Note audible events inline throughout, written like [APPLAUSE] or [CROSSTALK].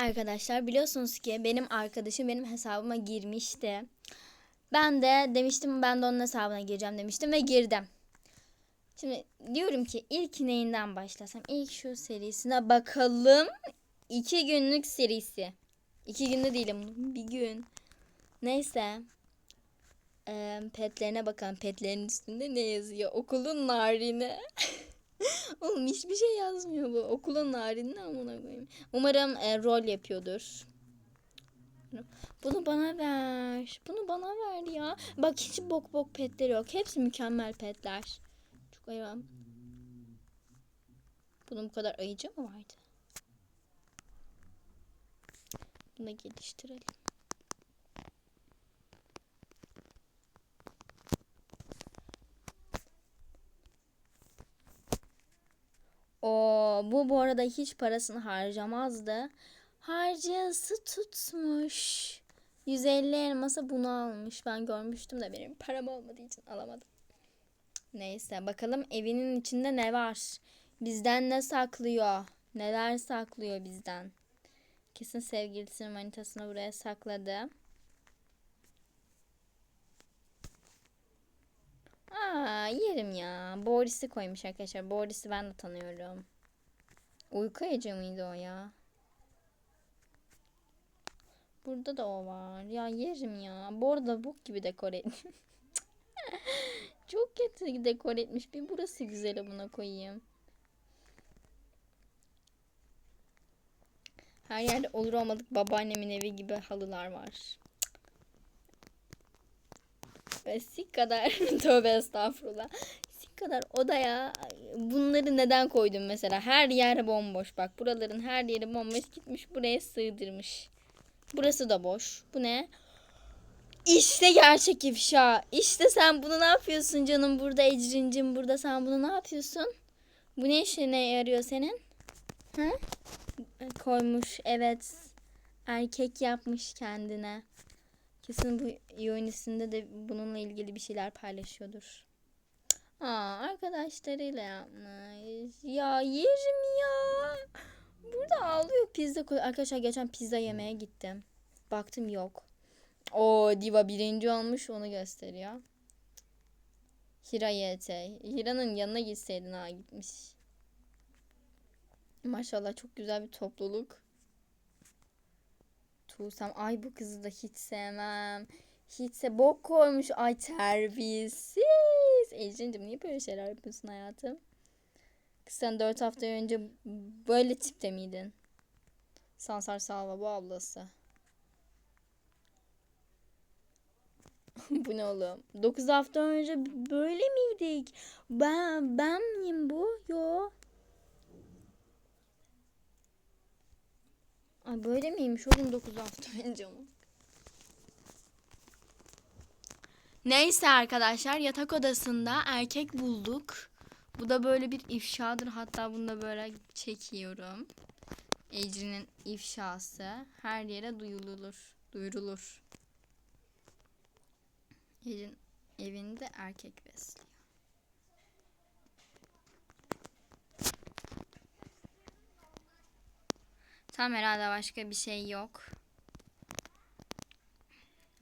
arkadaşlar biliyorsunuz ki benim arkadaşım benim hesabıma girmişti. Ben de demiştim ben de onun hesabına gireceğim demiştim ve girdim. Şimdi diyorum ki ilk neyinden başlasam? İlk şu serisine bakalım. İki günlük serisi. İki günde değilim. Bir gün. Neyse. Ee, petlerine bakalım. Petlerin üstünde ne yazıyor? Okulun narini. [LAUGHS] [LAUGHS] Oğlum hiçbir şey yazmıyor bu. Okulun narini amına koyayım. Umarım e, rol yapıyordur. Bunu bana ver. Bunu bana ver ya. Bak hiç bok bok petleri yok. Hepsi mükemmel petler. Çok ayıp. Bunun bu kadar ayıcı mı vardı? Bunu geliştirelim. O bu bu arada hiç parasını harcamazdı. Harcası tutmuş. 150 elmasa bunu almış. Ben görmüştüm de benim param olmadığı için alamadım. Neyse bakalım evinin içinde ne var? Bizden ne saklıyor? Neler saklıyor bizden? Kesin sevgilisinin manitasını buraya sakladı. Aa yerim ya. Boris'i koymuş arkadaşlar. Boris'i ben de tanıyorum. Uyku Ece miydi o ya? Burada da o var. Ya yerim ya. Bu arada bok gibi dekor etmiş. [LAUGHS] Çok kötü dekor etmiş. Bir burası güzel buna koyayım. Her yerde olur olmadık babaannemin evi gibi halılar var. Ve sik kadar [LAUGHS] tövbe estağfurullah. Sik kadar odaya bunları neden koydum mesela? Her yer bomboş bak. Buraların her yeri bomboş gitmiş buraya sığdırmış. Burası da boş. Bu ne? İşte gerçek ifşa. İşte sen bunu ne yapıyorsun canım burada Ecrin'cim burada sen bunu ne yapıyorsun? Bu ne işine yarıyor senin? Ha? Koymuş evet. Erkek yapmış kendine. Kesin bu Ionis'inde de bununla ilgili bir şeyler paylaşıyordur. Aa arkadaşlarıyla yapmış. Ya yerim ya. Burada ağlıyor pizza koy. Arkadaşlar geçen pizza yemeye gittim. Baktım yok. O Diva birinci olmuş onu gösteriyor. Hira YT. Hira'nın yanına gitseydin ha gitmiş. Maşallah çok güzel bir topluluk. Tuğsem ay bu kızı da hiç sevmem. Hiç se bok koymuş. Ay terbiyesiz. Ecrin'cim niye böyle şeyler yapıyorsun hayatım? Kız sen 4 hafta önce böyle tipte miydin? Sansar Salva bu ablası. [LAUGHS] bu ne oğlum? 9 hafta önce böyle miydik? Ben ben miyim bu? Yo. Ay böyle miymiş oğlum 9 hafta [LAUGHS] önce ama. Neyse arkadaşlar yatak odasında erkek bulduk. Bu da böyle bir ifşadır. Hatta bunu da böyle çekiyorum. Ecrin'in ifşası her yere duyulur. Duyurulur. Ecrin evinde erkek besliyor. Tam herhalde başka bir şey yok.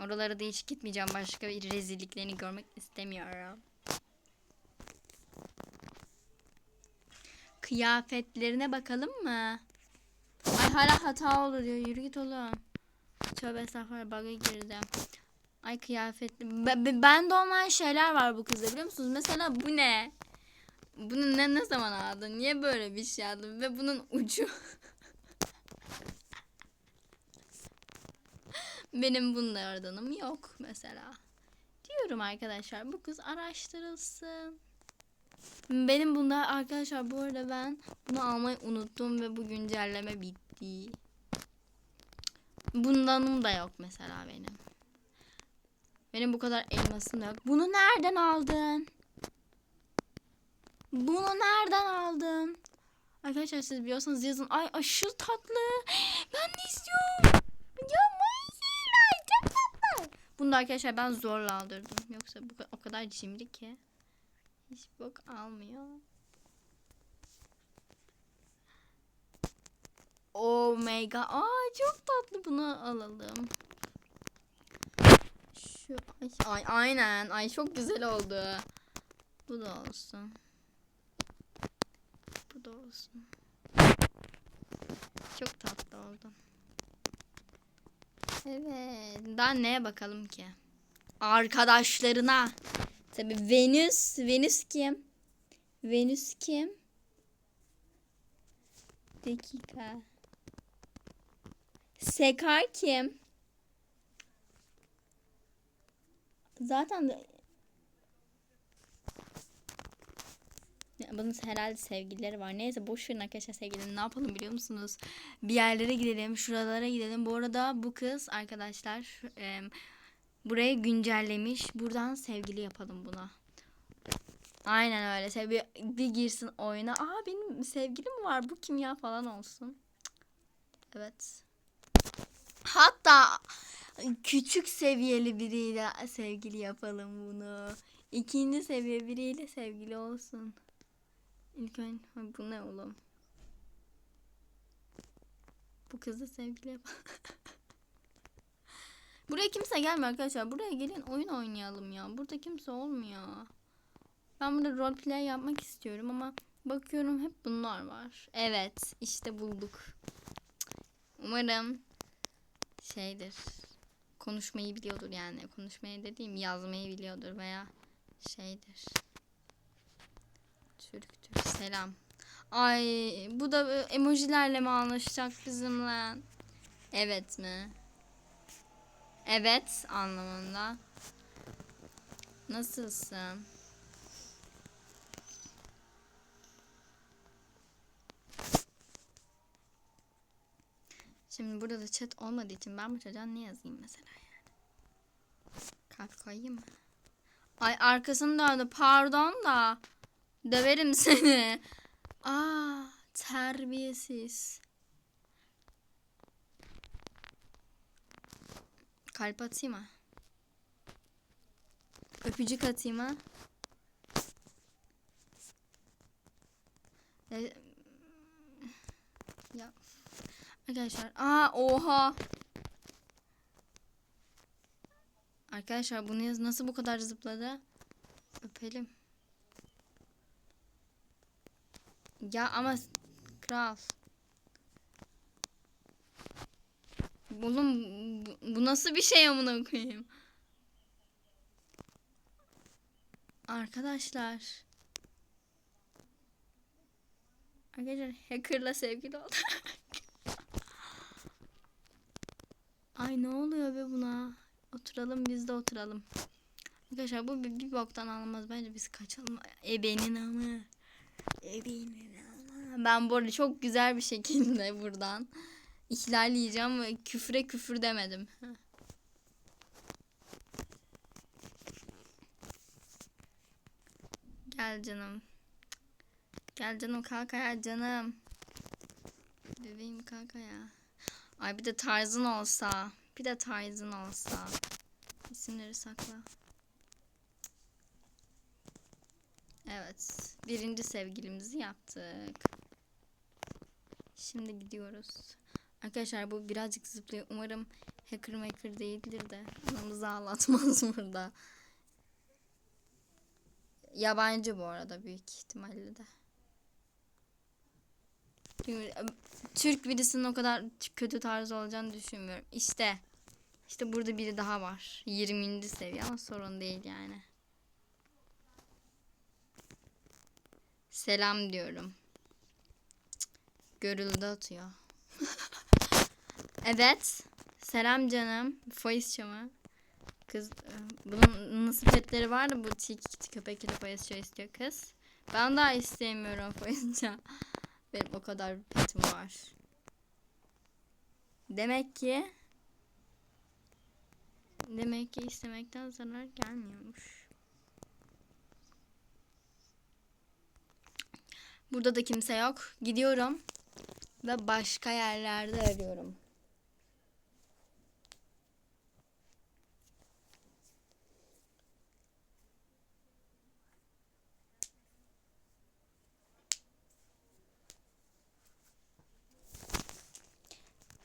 Oralara da hiç gitmeyeceğim. Başka bir rezilliklerini görmek istemiyorum. Kıyafetlerine bakalım mı? Ay hala hata olur diyor. Yürü git oğlum. Tövbe estağfurullah bug'a girdim. Ay kıyafetli. Ben, ben de olmayan şeyler var bu kızda biliyor musunuz? Mesela bu ne? Bunu ne, ne zaman aldın? Niye böyle bir şey aldın? Ve bunun ucu... [LAUGHS] Benim bunlardanım yok mesela. Diyorum arkadaşlar bu kız araştırılsın. Benim bunda arkadaşlar bu arada ben bunu almayı unuttum ve bu güncelleme bitti. Bundanım da yok mesela benim. Benim bu kadar elmasım da yok. Bunu nereden aldın? Bunu nereden aldın? Arkadaşlar siz biliyorsanız yazın. Ay aşırı tatlı. Ben de istiyorum. Ya. Bunu da arkadaşlar ben zorla aldırdım. Yoksa bu o kadar cimri ki. Hiç bok almıyor. Oh my god. Aa çok tatlı bunu alalım. Şu ay, ay aynen. Ay çok güzel oldu. Bu da olsun. Bu da olsun. Çok tatlı oldu. Evet. Daha neye bakalım ki? Arkadaşlarına. Tabi Venüs. Venüs kim? Venüs kim? Dakika. Sekar kim? Zaten de... Ya bunun herhalde sevgilileri var. Neyse boş verin arkadaşlar sevgilileri. Ne yapalım biliyor musunuz? Bir yerlere gidelim. Şuralara gidelim. Bu arada bu kız arkadaşlar e, burayı güncellemiş. Buradan sevgili yapalım buna. Aynen öyle. Sevgi bir girsin oyuna. Aa benim sevgilim var. Bu kim ya falan olsun. Evet. Hatta küçük seviyeli biriyle sevgili yapalım bunu. İkinci seviye biriyle sevgili olsun. İlk önce bu ne oğlum? Bu kızla sevgili yap. [LAUGHS] Buraya kimse gelmiyor arkadaşlar. Buraya gelin oyun oynayalım ya. Burada kimse olmuyor. Ben burada roleplay yapmak istiyorum ama bakıyorum hep bunlar var. Evet işte bulduk. Umarım şeydir. Konuşmayı biliyordur yani. Konuşmayı dediğim yazmayı biliyordur veya şeydir. Selam. Ay bu da emojilerle mi anlaşacak bizimle? Evet mi? Evet anlamında. Nasılsın? Şimdi burada da chat olmadığı için ben bu çocuğa ne yazayım mesela yani? Kalp koyayım mı? Ay arkasını döndü pardon da. Döverim seni. Aa terbiyesiz. Kalp atayım mı? Öpücük atayım mı? Ya, ya. Arkadaşlar. Aa oha. Arkadaşlar yaz- nasıl bu kadar zıpladı? Öpelim. Ya ama kral. Oğlum bu, bu nasıl bir şey amına koyayım? Arkadaşlar. Arkadaşlar hackerla sevgili oldu. [LAUGHS] Ay ne oluyor be buna? Oturalım biz de oturalım. Arkadaşlar bu bir, bir boktan anlamaz. Bence biz kaçalım. Ebenin ama. Ebenin. Ben bu arada çok güzel bir şekilde [LAUGHS] buradan ihlal yiyeceğim ve küfre küfür demedim. Gel canım. Gel canım kalk ayağa canım. Bebeğim kalk ayağa. Ay bir de tarzın olsa. Bir de tarzın olsa. İsimleri sakla. Evet. Birinci sevgilimizi yaptık. Şimdi gidiyoruz. Arkadaşlar bu birazcık zıplıyor. Umarım hacker maker değildir de anamızı ağlatmaz [LAUGHS] burada. Yabancı bu arada büyük ihtimalle de. Türk birisinin o kadar kötü tarzı olacağını düşünmüyorum. İşte. İşte burada biri daha var. 20. seviye ama sorun değil yani. Selam diyorum. Görüldü atıyor. [LAUGHS] evet. Selam canım. Faiz çamı. Kız bunun nasıl petleri var da bu tilki köpekleri faiz çay istiyor kız. Ben daha istemiyorum faiz çay. [LAUGHS] Benim o kadar petim var. Demek ki demek ki istemekten zarar gelmiyormuş. Burada da kimse yok. Gidiyorum ve başka yerlerde arıyorum.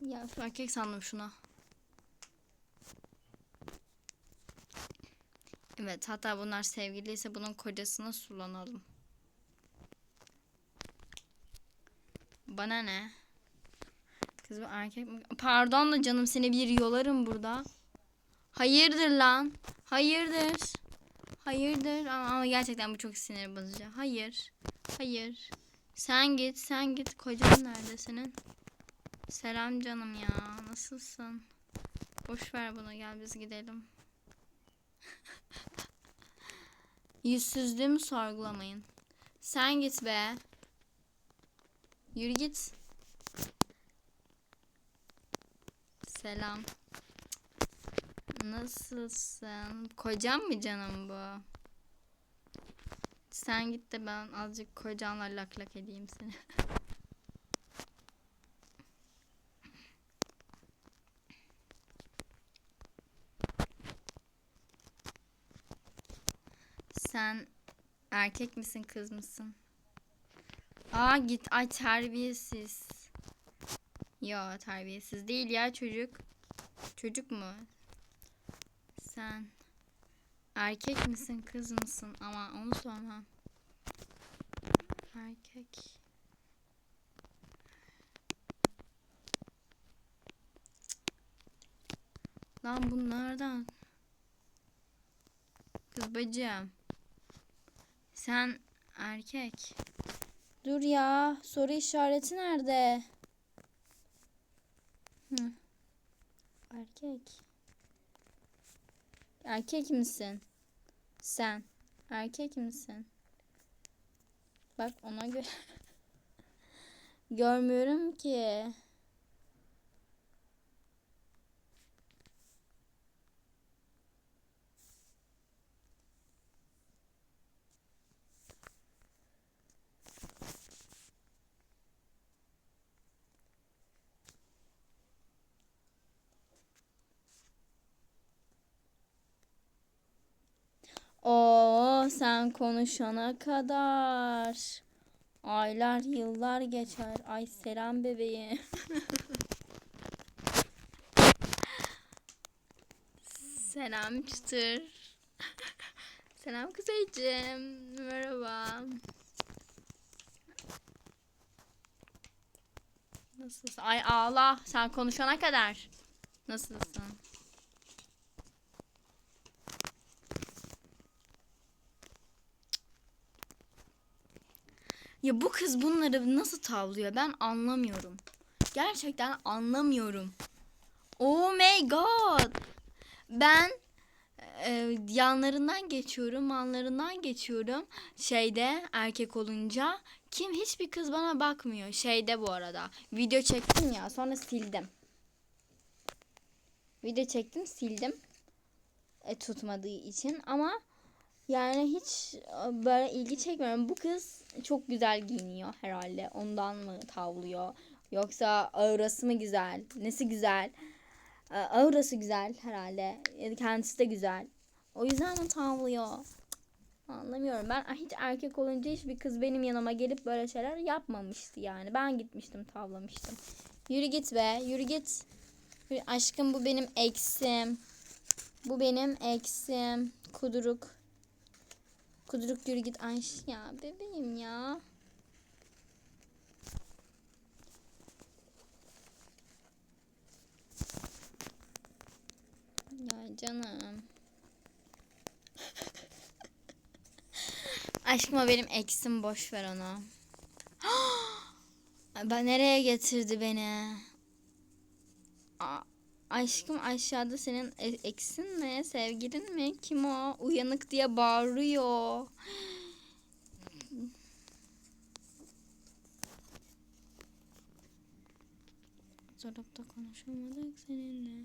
Ya erkek sandım şuna. Evet hatta bunlar sevgiliyse bunun kocasına sulanalım. Bana ne? Kız bu erkek mi? Pardon da canım seni bir yolarım burada. Hayırdır lan? Hayırdır? Hayırdır? Ama, ama gerçekten bu çok sinir bozucu. Hayır. Hayır. Sen git, sen git. Kocan nerede senin? Selam canım ya. Nasılsın? Boş ver bunu. Gel biz gidelim. [LAUGHS] Yüzsüzlüğümü sorgulamayın. Sen git be. Yürü git. Selam. Nasılsın? Kocam mı canım bu? Sen git de ben azıcık kocanla lak lak edeyim seni. [LAUGHS] Sen erkek misin kız mısın? Aa git ay terbiyesiz. Yo terbiyesiz değil ya çocuk. Çocuk mu? Sen erkek misin kız mısın? Ama onu sormam. Erkek. Lan bunlardan. Kız bacım. Sen erkek. Dur ya. Soru işareti nerede? Hı. Erkek. Erkek misin? Sen. Erkek misin? Bak ona göre. [LAUGHS] Görmüyorum ki. Oo sen konuşana kadar aylar yıllar geçer. Ay selam bebeğim. [LAUGHS] selam çıtır. [LAUGHS] selam kuzeyciğim. Merhaba. Nasılsın? Ay ağla sen konuşana kadar. Nasılsın? Ya bu kız bunları nasıl tavlıyor ben anlamıyorum. Gerçekten anlamıyorum. Oh my god. Ben e, yanlarından geçiyorum, manlarından geçiyorum. Şeyde erkek olunca kim hiçbir kız bana bakmıyor. Şeyde bu arada. Video çektim ya sonra sildim. Video çektim sildim. E, tutmadığı için ama yani hiç e, böyle ilgi çekmiyorum. Bu kız çok güzel giyiniyor herhalde. Ondan mı tavlıyor? Yoksa aurası mı güzel? Nesi güzel? E, Aurası güzel herhalde. Kendisi de güzel. O yüzden mi tavlıyor? Anlamıyorum. Ben hiç erkek olunca hiçbir kız benim yanıma gelip böyle şeyler yapmamıştı yani. Ben gitmiştim tavlamıştım. Yürü git be. Yürü git. Aşkım bu benim eksim. Bu benim eksim. Kuduruk. Kuduruk yürü git Ayş. Ya bebeğim ya. Ya canım. [LAUGHS] Aşkım o benim eksim boş ver onu. [GASPS] ben nereye getirdi beni? Aşkım aşağıda senin e- eksin mi? Sevgilin mi? Kim o? Uyanık diye bağırıyor. Zorlukta konuşamadık seninle.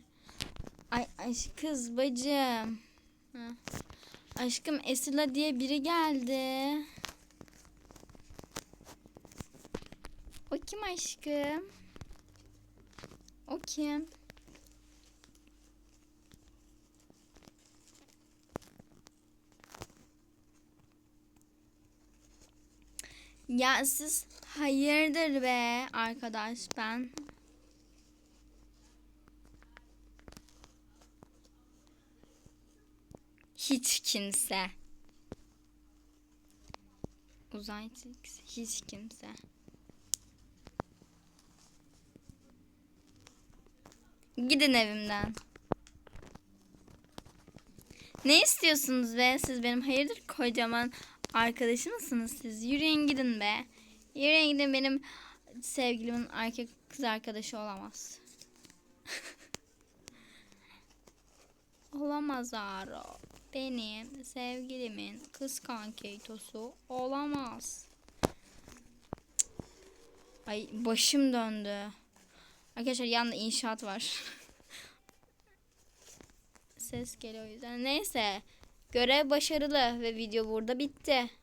Ay aşk kız bacım. Ha. Aşkım Esila diye biri geldi. O kim aşkım? O kim? Ya siz hayırdır be arkadaş ben. Hiç kimse. Uzay hiç kimse. Gidin evimden. Ne istiyorsunuz be? Siz benim hayırdır kocaman arkadaşı mısınız siz? Yürüyün gidin be. Yürüyün gidin benim sevgilimin erkek kız arkadaşı olamaz. [LAUGHS] olamaz Aro. Benim sevgilimin kız kankeytosu olamaz. Ay başım döndü. Arkadaşlar yanında inşaat var. [LAUGHS] Ses geliyor o yüzden. Neyse. Görev başarılı ve video burada bitti.